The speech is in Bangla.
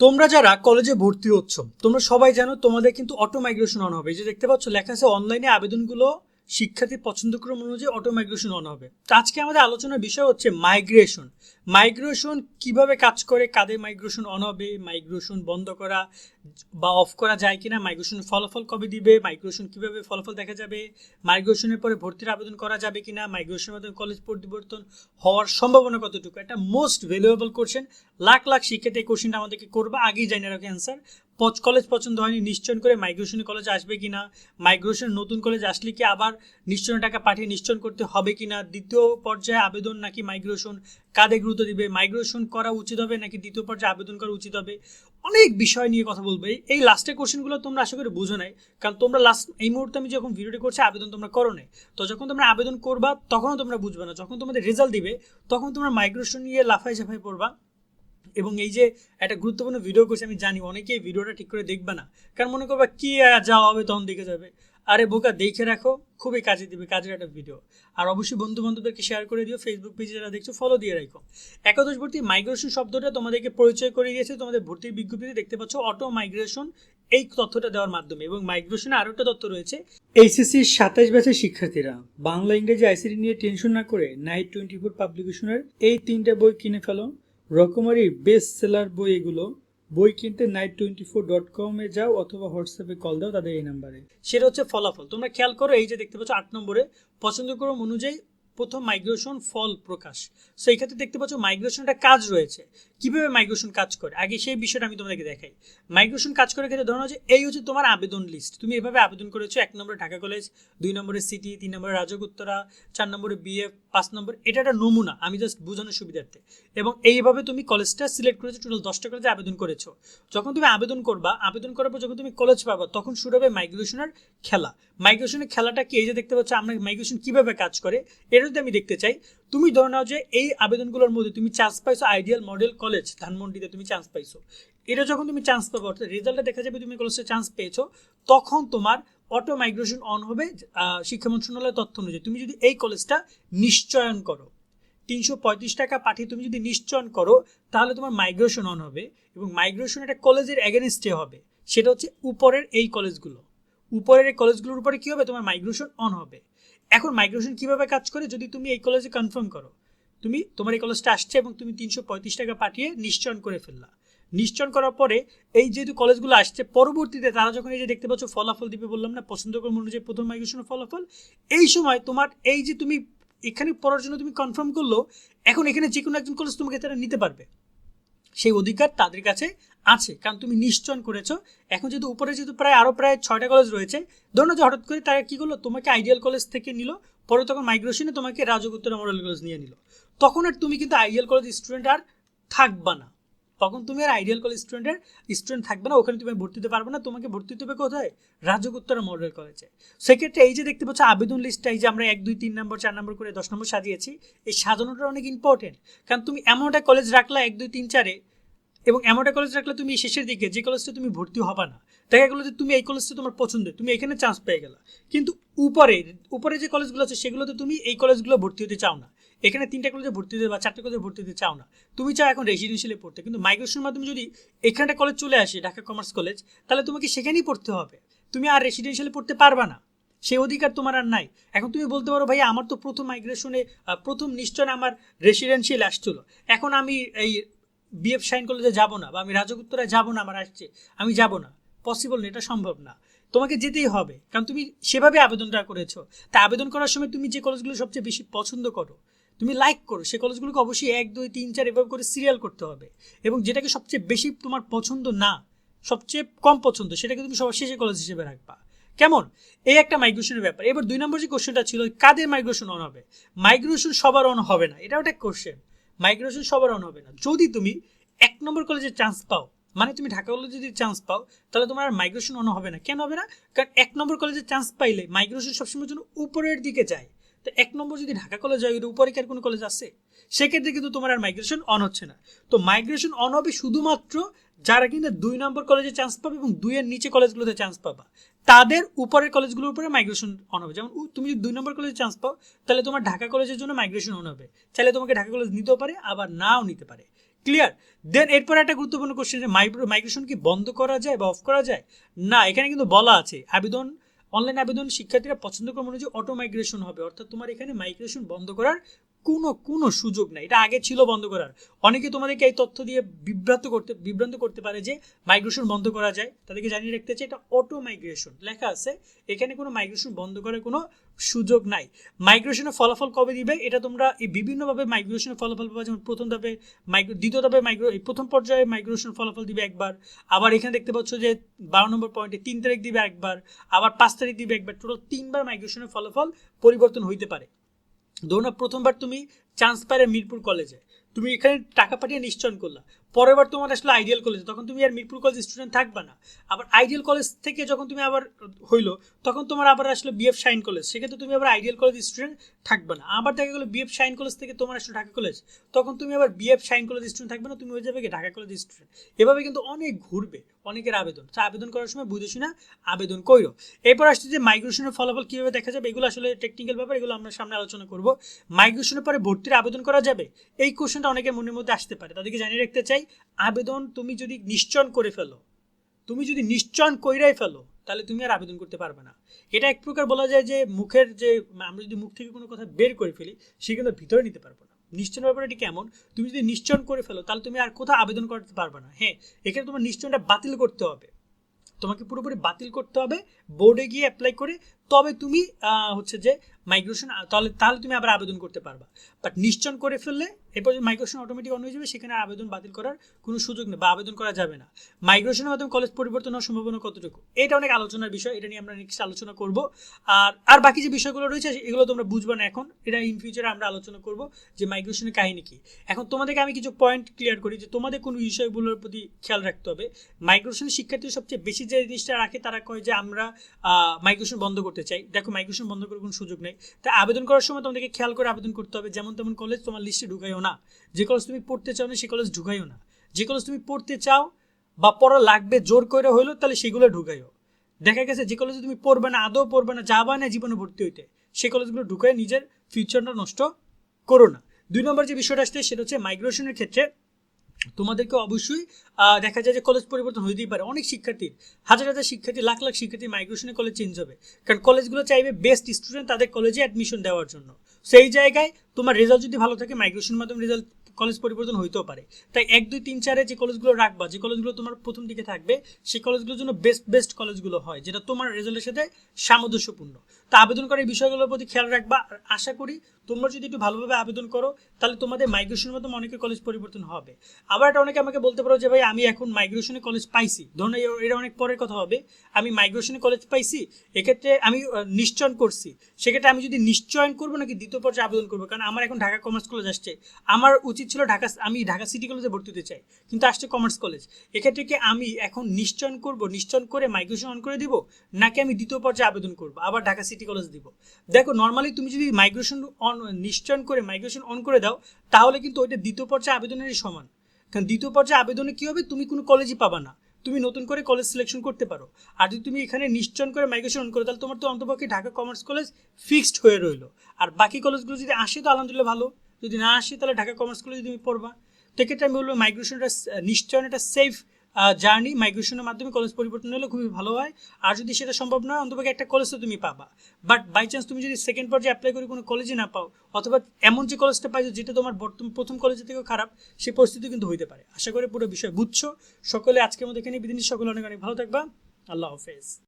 তোমরা যারা কলেজে ভর্তি হচ্ছ, তোমরা সবাই জানো তোমাদের কিন্তু অটো মাইগ্রেশন অন হবে। যে দেখতে পাচ্ছ, লেখা আছে অনলাইনে আবেদনগুলো শিক্ষার্থী পছন্দক্রম অনুযায়ী অটো মাইগ্রেশন অন হবে। তো আজকে আমাদের আলোচনার বিষয় হচ্ছে মাইগ্রেশন মাইগ্রেশন কীভাবে কাজ করে, কাদের মাইগ্রেশন অন হবে মাইগ্রেশন বন্ধ করা বা অফ করা যায় কিনা মাইগ্রেশন ফলাফল কবে দিবে মাইগ্রেশন কীভাবে ফলাফল দেখা যাবে মাইগ্রেশনের পরে ভর্তির আবেদন করা যাবে কিনা মাইগ্রেশনের মাধ্যমে কলেজ পরিবর্তন হওয়ার সম্ভাবনা কতটুকু? একটা most valuable question lakh lakh শিক্ষার্থী এই কোশ্চেনটা আমাদেরকে করবে, আগেই জানি রাখে অ্যান্সার কলেজ পছন্দ হয়নি, নিশ্চয়ন করে মাইগ্রেশন কলেজ আসবে কি না মাইগ্রেশন নতুন কলেজ আসলে কি আবার নিশ্চয়ন টাকা পাঠিয়ে নিশ্চয়ন করতে হবে কি না দ্বিতীয় পর্যায়ে আবেদন নাকি মাইগ্রেশন, কাদের গুরুত্ব দিবে, মাইগ্রেশন করা উচিত হবে নাকি দ্বিতীয় পর্যায়ে আবেদন করা উচিত হবে, অনেক বিষয় নিয়ে কথা বলবে। এই লাস্টের কোশ্চেনগুলো তোমরা আশা করি বুঝো নাই, কারণ তোমরা লাস্ট এই মুহূর্তে আমি যখন ভিডিওটি করছি, আবেদন তোমরা করো নাই। তো যখন তোমরা আবেদন করবা, তখনও তোমরা বুঝবে না। যখন তোমাদের রেজাল্ট দিবে, তখন তোমরা মাইগ্রেশন নিয়ে লাফাই ঝাফাই পড়বা। এবং এই যে একটা গুরুত্বপূর্ণ ভিডিও করছি, আমি জানি, অনেকেই ভিডিওটা ঠিক করে দেখবে না। কারণ মনে করবা, কি যাওয়া হবে তখন দেখে যাবে। আরে বোকা, দেখে রাখো, খুবই কাজে দিবে, কাজের একটা ভিডিও আর অবশ্যই বন্ধু বান্ধবদেরকে শেয়ার করে দিও ফেসবুক পেজে যারা দেখছ ফলো দিয়ে রাখো। একাদশ ভর্তি মাইগ্রেশন শব্দটা তোমাদেরকে পরিচয় করে দিয়েছে, তোমাদের ভর্তির বিজ্ঞপ্তিতে দেখতে পাচ্ছ অটো মাইগ্রেশন এই তথ্যটা দেওয়ার মাধ্যমে। এবং মাইগ্রেশনে আরও একটা তথ্য রয়েছে এইচএসসির সাতাশ ব্যাচের শিক্ষার্থীরা, বাংলা, ইংরেজি আইসিটি নিয়ে টেনশন না করে নাইট টোয়েন্টি ফোর পাবলিকেশনের এই তিনটে বই কিনে ফেলো। রকমারি বেস্ট সেলার বই এগুলো বই কিনতে night twenty four dot com এ যাও অথবা হোয়াটসঅ্যাপে কল দাও, তাদের এই নাম্বারে সেটা হচ্ছে ফলাফল। তোমরা খেয়াল করো, এই যে দেখতে পাচ্ছ আট নম্বরে, পছন্দ করো অনুযায়ী প্রথম মাইগ্রেশন ফল প্রকাশ। সো এই ক্ষেত্রে দেখতে পাচ্ছ মাইগ্রেশনটা কাজ রয়েছে। কীভাবে মাইগ্রেশন কাজ করে? আগে সেই বিষয়টা আমি তোমাদেরকে দেখাই। মাইগ্রেশন কাজ করার ক্ষেত্রে ধরো যে এই হচ্ছে তোমার আবেদন লিস্ট তুমি এভাবে আবেদন করেছ, এক নম্বরে ঢাকা কলেজ দুই নম্বরে সিটি তিন নম্বরে রাজক উত্তরা, চার নম্বরে বিএফ পাঁচ নম্বর, এটা একটা নমুনা, আমি জাস্ট বোঝানোর সুবিধার্থে। এবং এইভাবে তুমি কলেজটা সিলেক্ট করেছ টোটাল দশটা কলেজে আবেদন করেছ। যখন তুমি আবেদন করবা, আবেদন করার পর যখন তুমি কলেজ পাবা, তখন শুরু হবে মাইগ্রেশনের খেলা। মাইগ্রেশনের খেলাটা কি? এই যে দেখতে পাচ্ছ, আমরা মাইগ্রেশন কীভাবে কাজ করে? এটা যদি আমি দেখতে চাই, তুমি ধরে নাও যে এই আবেদনগুলোর মধ্যে তুমি চান্স পাইছো আইডিয়াল মডেল কলেজ ধানমন্ডিতে তুমি চান্স পাইছো। এটা যখন তুমি চান্স পাবো, অর্থাৎ রেজাল্টে দেখা যাবে তুমি কলেজে চান্স পেয়েছ, তখন তোমার অটো মাইগ্রেশন অন হবে শিক্ষা মন্ত্রণালয়ের তথ্য অনুযায়ী। তুমি যদি এই কলেজটা নিশ্চয়ন করো, তিনশো পঁয়ত্রিশ টাকা পাঠিয়ে তুমি যদি নিশ্চয়ন করো, তাহলে তোমার মাইগ্রেশন অন হবে এবং মাইগ্রেশন একটা কলেজের অ্যাগেনিস্টে হবে। সেটা হচ্ছে উপরের এই কলেজগুলো উপরের এই কলেজগুলোর উপরে কী হবে? তোমার মাইগ্রেশন অন হবে। এখন মাইগ্রেশন কীভাবে কাজ করে যদি তুমি এই কলেজে কনফার্ম করো? তুমি, তোমার এই কলেজটা আসছে এবং তুমি তিনশো পঁয়ত্রিশ টাকা পাঠিয়ে নিশ্চয়ন করে ফেললা। নিশ্চয়ন করার পরে এই যেহেতু কলেজগুলো আসছে, পরবর্তীতে তারা যখন এই যে দেখতে পাচ্ছ ফলাফল দিবে বললাম না, পছন্দ করব অনুযায়ী প্রথম মাইগ্রেশনের ফলাফল, এই সময় তোমার এই যে তুমি এখানে পড়ার জন্য তুমি কনফার্ম করল, এখন এখানে যে কোনো একজন কলেজ তোমাকে তারা নিতে পারবে। সেই অধিকার তাদের কাছে আছে। কারণ তুমি নিশ্চয় করেছ। এখন যেহেতু উপরে যেহেতু প্রায় আরও প্রায় ছয়টা কলেজ রয়েছে ধরুন যে হঠাৎ করে তারা কী করল? তোমাকে আইডিয়াল কলেজ থেকে নিল, পরে তখন মাইগ্রেশনে তোমাকে রাজগুত্তরা মডেল কলেজ নিয়ে নিল। তখন আর তুমি কিন্তু আইডিয়াল কলেজ স্টুডেন্ট আর থাকবা না। তখন তুমি আর আইডিয়াল কলেজ স্টুডেন্টের স্টুডেন্ট থাকবে না, ওখানে তুমি ভর্তি হতে পারবে না, তোমাকে ভর্তি হতে হবে কোথায়? রাজগুত্তরা মডেল কলেজে সেক্ষেত্রে এই যে দেখতে পাচ্ছ, আবেদন লিস্টটা এই যে আমরা এক, দুই, তিন নম্বর চার নম্বর করে দশ নম্বর সাজিয়েছি, এই সাজানোটা অনেক ইম্পর্টেন্ট কারণ তুমি এমন একটা কলেজ রাখলা এক, দুই, তিন, চারে, এবং এমন একটা কলেজ রাখলে তুমি শেষের দিকে যে কলেজটা তুমি ভর্তি হবা না, দেখা গেলো যে তুমি এই কলেজটা তোমার পছন্দের, তুমি এখানে চান্স পেয়ে গেলা। কিন্তু উপরে উপরে যে কলেজগুলো আছে, সেগুলোতে তুমি এই কলেজগুলো ভর্তি হতে চাও না। এখানে তিনটা কলেজে ভর্তি হতে বা চারটে কলেজে ভর্তি হতে চাও না। তুমি চাও এখন রেসিডেন্সিয়ালে পড়তে, কিন্তু মাইগ্রেশনের মাধ্যমে যদি এখানটা কলেজ চলে আসে, ঢাকা কমার্স কলেজ তাহলে তোমাকে সেখানেই পড়তে হবে। তুমি আর রেসিডেন্সিয়ালে পড়তে পারবা না। সেই অধিকার তোমার আর নাই। এখন তুমি বলতে পারো ভাই আমার তো প্রথম মাইগ্রেশনে প্রথম নিশ্চয় আমার রেসিডেন্সিয়াল আসছিল। এখন আমি এই বিএফ সাইন কলেজে যাব না বা আমি রাজগুত্তরায় যাব না, আমার আসছে। আমি যাব না। পসিবল না, এটা সম্ভব না। তোমাকে যেতেই হবে। কারণ তুমি সেভাবে আবেদনটা করেছ। তা আবেদন করার সময় তুমি যে কলেজগুলো সবচেয়ে বেশি পছন্দ করো তুমি লাইক করো। সে কলেজগুলোকে অবশ্যই এক, দুই, তিন, চার এভাবে করে সিরিয়াল করতে হবে। এবং যেটাকে সবচেয়ে বেশি তোমার পছন্দ না, সবচেয়ে কম পছন্দ, সেটাকে তুমি সবার শেষে কলেজ হিসেবে রাখবা। কেমন? এই একটা মাইগ্রেশনের ব্যাপার। এবার দুই নম্বর যে কোশ্চেনটা ছিল, কাদের মাইগ্রেশন অন হবে? মাইগ্রেশন সবার অন হবে না। এটাও একটা কোশ্চেন মাইগ্রেশন সবার অন হবে না। যদি তুমি এক নম্বর কলেজে চান্স পাও মানে তুমি ঢাকা কলেজে যদি চান্স পাও, তাহলে তোমার মাইগ্রেশন অন হবে না। কেন হবে না? কারণ এক নম্বর কলেজে চান্স পাইলে মাইগ্রেশন সবসময় জন্য উপরের দিকে যায়। তো এক নম্বর যদি ঢাকা কলেজ হয়, এর উপরে কি আর কোনো কলেজ আছে? সেক্ষেত্রে কিন্তু তোমার আর মাইগ্রেশন অন হচ্ছে না। তো মাইগ্রেশন অন হবে শুধুমাত্র যারা কিন্তু দুই নম্বর কলেজে চান্স পাবে এবং দুইয়ের নিচে কলেজগুলোতে চান্স পাবা। তাদের উপরের কলেজগুলোর উপরে মাইগ্রেশন অন হবে। যেমন তুমি যদি দুই নম্বর কলেজে চান্স পাও, তাহলে তোমার ঢাকা কলেজের জন্য মাইগ্রেশন অন হবে। চাইলে তোমাকে ঢাকা কলেজ নিতেও পারে, আবার নাও নিতে পারে। ক্লিয়ার দেন এরপর একটা গুরুত্বপূর্ণ কোশ্চেন যে মাইগ্রেশন কি বন্ধ করা যায় বা অফ করা যায়? না, এখানে কিন্তু বলা আছে। আবেদন অনলাইন আবেদন শিক্ষার্থীরা পছন্দ করে অনুযায়ী অটো মাইগ্রেশন হবে। অর্থাৎ তোমার এখানে মাইগ্রেশন বন্ধ করার কোনো কোনো সুযোগ নাই। এটা আগে ছিল বন্ধ করার। অনেকে তোমাদেরকে এই তথ্য দিয়ে বিভ্রান্ত করতে বিভ্রান্ত করতে পারে যে মাইগ্রেশন বন্ধ করা যায়। তাদেরকে জানিয়ে রাখতে চাই, এটা অটো মাইগ্রেশন লেখা আছে। এখানে কোনো মাইগ্রেশন বন্ধ করার কোনো সুযোগ নাই। মাইগ্রেশনের ফলাফল কবে দিবে? এটা তোমরা এই বিভিন্নভাবে মাইগ্রেশনের ফলাফল পাবে। যেমন প্রথম ধাপে মাইগ্রো দ্বিতীয় ধাপে মাইগ্রো এই প্রথম পর্যায়ে মাইগ্রেশন ফলাফল দিবে একবার। আবার এখানে দেখতে পাচ্ছ যে বারো নম্বর পয়েন্টে তিন তারিখ দিবে একবার। আবার পাঁচ তারিখ দিবে একবার। টোটাল তিনবার মাইগ্রেশনের ফলাফল পরিবর্তন হইতে পারে। ধরুন প্রথমবার তুমি চান্স পারে মিরপুর কলেজে তুমি এখানে টাকা পাঠিয়ে নিশ্চয়ন করলা। পরের বার তোমার আসলে আইডিয়াল কলেজে তখন তুমি আর মিরপুর কলেজ স্টুডেন্ট থাকবে না। আবার আইডিয়াল কলেজ থেকে যখন তুমি আবার হইল, তখন তোমার আবার আসলে বিএফ শাইন কলেজ সেক্ষেত্রে তুমি আবার আইডিয়াল কলেজ স্টুডেন্ট থাকবে না। আবার দেখা গেলো বিএফ শাইন কলেজ থেকে তোমার আসলে ঢাকা কলেজ তখন তুমি আবার বিএফ শাইন কলেজ স্টুডেন্ট থাকবে না, তুমি হয়ে যাবে ঢাকা কলেজ স্টুডেন্ট এভাবে কিন্তু অনেক ঘুরবে, অনেকের আবেদন। আবেদন করার সময় বুঝে শুনে আবেদন কইরো। এরপর আসছে যে মাইগ্রেশনের ফলাফল কীভাবে দেখা যাবে, এগুলো আসলে টেকনিক্যাল ব্যাপার, এগুলো আমরা সামনে আলোচনা করব। মাইগ্রেশনের পরে ভর্তির আবেদন করা যাবে? এই কোশ্চেনটা অনেকের মনের মধ্যে আসতে পারে। তাদেরকে জানিয়ে রাখতে চাই, আবেদন তুমি যদি নিশ্চয়ন করে ফেলো, তুমি যদি নিশ্চয়ন কইরাই ফেলো, তাহলে তুমি আর আবেদন করতে পারবে না। এটা এক প্রকার বলা যায় যে মুখের যে, আমরা যদি মুখ থেকে কোনো কথা বের করে ফেলি, সে কিন্তু ভিতরে নিতে পারব না। নিশ্চয়ন ব্যাপারটা কেমন তুমি যদি নিশ্চয়ন করে ফেলো, তাহলে তুমি আর কোথাও আবেদন করতে পারবে না। হ্যাঁ এখানে তোমার নিশ্চয়নটা বাতিল করতে হবে। তোমাকে পুরোপুরি বাতিল করতে হবে বোর্ডে গিয়ে অ্যাপ্লাই করে তবে তুমি হচ্ছে যে মাইগ্রেশন তাহলে তাহলে তুমি আবার আবেদন করতে পারবা। বাট নিশ্চয়ন করে ফেললে এরপর মাইগ্রেশন অটোমেটিক অন হয়ে যাবে, সেখানে আবেদন বাতিল করার কোনো সুযোগ নেই বা আবেদন করা যাবে না। মাইগ্রেশনের মাধ্যমে কলেজ পরিবর্তন হওয়ার সম্ভাবনা কতটুকু? এটা অনেক আলোচনার বিষয়, এটা নিয়ে আমরা নেক্সট আলোচনা করব। আর আর বাকি যে বিষয়গুলো রয়েছে, এগুলো তোমরা বুঝবে না এখন। এটা ইন ফিউচারে আমরা আলোচনা করব যে মাইগ্রেশনের কাহিনী কি। এখন তোমাদেরকে আমি কিছু পয়েন্ট ক্লিয়ার করি যে তোমাদের কোন বিষয়গুলোর প্রতি খেয়াল রাখতে হবে। মাইগ্রেশনের শিক্ষার্থী সবচেয়ে বেশি যে জিনিসটা রাখে, তারা কয় যে আমরা মাইগ্রেশন বন্ধ করতে চাই। দেখো মাইগ্রেশন বন্ধ করার কোনো সুযোগ নেই। তা আবেদন করার সময় তোমাদেরকে খেয়াল করে আবেদন করতে হবে। যেমন তেমন কলেজ তোমার লিস্টে ঢুকাইও না। যে কলেজ তুমি পড়তে চাও না, সে কলেজ ঢুকাইও না। যে কলেজ তুমি পড়তে চাও বা পড়া লাগবে, জোর করে হইল, তাহলে সেগুলো ঢুকাইও। দেখা গেছে, যে কলেজে তুমি পড়বে না, আদৌ পড়বে না, যাবা না জীবনে ভর্তি হইতে, সে কলেজগুলো ঢুকায় নিজের ফিউচারটা নষ্ট করো না। দুই নম্বর যে বিষয়টা আসছে, সেটা হচ্ছে মাইগ্রেশনের ক্ষেত্রে তোমাদেরকে অবশ্যই দেখা যায় যে কলেজ পরিবর্তন হইতেই পারে। অনেক শিক্ষার্থীর হাজার হাজার শিক্ষার্থী, লাখ লাখ শিক্ষার্থী মাইগ্রেশনে কলেজ চেঞ্জ হবে। কারণ কলেজগুলো চাইবে বেস্ট স্টুডেন্ট তাদের কলেজে অ্যাডমিশন দেওয়ার জন্য। সেই জায়গায় তোমার রেজাল্ট যদি ভালো থাকে মাইগ্রেশনের মাধ্যমে রেজাল্ট কলেজ পরিবর্তন হইতেও পারে। তাই এক, দুই, তিন, চারে যে কলেজগুলো রাখবা, যে কলেজগুলো তোমার প্রথম দিকে থাকবে, সেই কলেজগুলোর জন্য বেস্ট বেস্ট কলেজগুলো হয়, যেটা তোমার রেজাল্টের সাথে সামঞ্জস্যপূর্ণ। তা আবেদন করার এই বিষয়গুলোর প্রতি খেয়াল রাখবা। আর আশা করি তোমরা যদি একটু ভালোভাবে আবেদন করো, তাহলে তোমাদের মাইগ্রেশনের মাধ্যমে অনেকের কলেজ পরিবর্তন হবে। আবার এটা অনেকে আমাকে বলতে পারো যে, ভাই, আমি এখন মাইগ্রেশনে কলেজ পাইছি। ধরুন এটা অনেক পরের কথা হবে, আমি মাইগ্রেশনে কলেজ পাইছি, এক্ষেত্রে আমি নিশ্চয়ন করছি। সেক্ষেত্রে আমি যদি নিশ্চয়ন করব নাকি দ্বিতীয় পর্যায়ে আবেদন করব? কারণ আমার এখন ঢাকা কমার্স কলেজ আসছে। আমার উচিত ছিল ঢাকা আমি ঢাকা সিটি কলেজে ভর্তি হতে চাই, কিন্তু আসছে কমার্স কলেজ এক্ষেত্রে কি আমি এখন নিশ্চয়ন করব, নিশ্চয়ন করে মাইগ্রেশন অন করে দিব, নাকি আমি দ্বিতীয় পর্যায়ে আবেদন করব, আবার ঢাকা সিটি কলেজ দিব? দেখো নর্মালি তুমি যদি মাইগ্রেশন অন নিশ্চয়ন করে মাইগ্রেশন অন করে দাও, তাহলে কিন্তু ওইটা দ্বিতীয় পর্যায়ে আবেদনেরই সমান। কারণ দ্বিতীয় পর্যায়ে আবেদনে কী হবে? তুমি কোনো কলেজই পাবা না। তুমি নতুন করে কলেজ সিলেকশন করতে পারো। আর যদি তুমি এখানে নিশ্চয়ন করে মাইগ্রেশন অন করো, তাহলে তোমার তো অন্তপক্ষে ঢাকা কমার্স কলেজ ফিক্সড হয়ে রইল। আর বাকি কলেজগুলো যদি আসে, তো আলহামদুলিল্লাহ ভালো। যদি না আসে, তাহলে ঢাকা কমার্স কলেজে তুমি পড়বা। তো এক্ষেত্রে আমি বলব মাইগ্রেশনটা নিশ্চয়ন একটা সেফ জার্নি মাইগ্রেশনের মাধ্যমে কলেজ পরিবর্তন হলে খুবই ভালো হয়। আর যদি সেটা সম্ভব না অন্তপক্ষে একটা কলেজ তো তুমি পাবা। বাট বাই চান্স তুমি যদি সেকেন্ড পর্যায়ে অ্যাপ্লাই করে কোনো কলেজে না পাও, অথবা এমন যে কলেজটা পাইছো যেটা তোমার বর্তমান প্রথম কলেজের থেকেও খারাপ, সেই পরিস্থিতি কিন্তু হইতে পারে। আশা করি পুরো বিষয় বুঝছ। সকলে আজকের মধ্যে এখানে বিদিন সকলে অনেক অনেক ভালো থাকবা। আল্লাহ হাফেজ।